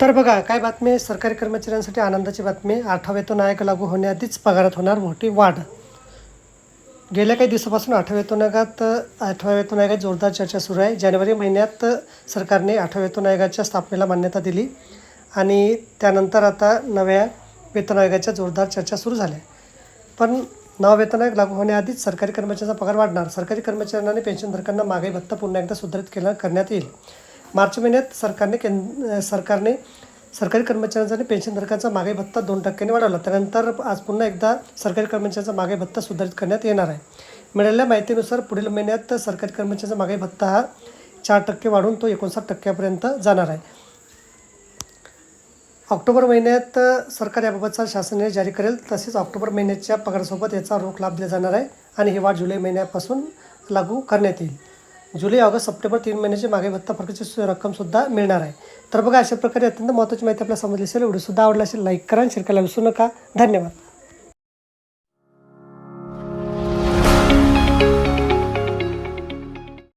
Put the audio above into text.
तर बघा काय बातमी आहे? सरकारी कर्मचाऱ्यांसाठी आनंदाची बातमी आठवा वेतन आयोग लागू होण्याआधीच पगारात होणार मोठी वाढ. गेल्या काही दिवसापासून आठव्या वेतन आयोगात आठव्या वेतन आयोगात जोरदार चर्चा सुरू आहे. जानेवारी महिन्यात सरकारने आठव्या वेतन आयोगाच्या स्थापनेला मान्यता दिली आणि त्यानंतर आता नव्या वेतन आयोगाच्या जोरदार चर्चा सुरू झाल्या. पण नवा वेतन आयोग लागू होण्याआधीच सरकारी कर्मचाऱ्यांचा पगार वाढणार. सरकारी कर्मचाऱ्यांना आणि पेन्शनधारकांना मागे भत्ता पुन्हा एकदा सुधारित केला करण्यात येईल. मार्च महिन्यात सरकारने केंद सरकारने सरकारी कर्मचाऱ्यांचा आणि पेन्शनधारकांचा मागे भत्ता दोन टक्क्यांनी वाढवला. त्यानंतर आज पुन्हा एकदा सरकारी कर्मचाऱ्यांचा मागे भत्ता सुधारित करण्यात येणार आहे. मिळालेल्या माहितीनुसार पुढील महिन्यात सरकारी कर्मचाऱ्यांचा मागे भत्ता हा चार टक्के वाढून तो एकोणसाठ टक्क्यापर्यंत जाणार आहे. ऑक्टोबर महिन्यात सरकार याबाबतचा शासनाने जारी करेल. तसेच ऑक्टोबर महिन्याच्या पगारासोबत याचा रोख लाभ दिला जाणार आहे आणि ही वाढ जुलै महिन्यापासून लागू करण्यात येईल. जुलै ऑगस्ट सप्टेंबर तीन महिन्याचे मागे भत्ता फरकाची रक्कमसुद्धा मिळणार आहे. तर बघा अशा प्रकारे अत्यंत महत्त्वाची माहिती आपल्याला समजली असेल व्हिडिओसुद्धा आवडला असेल लाईक करा शेअर करायला विसरू नका. धन्यवाद.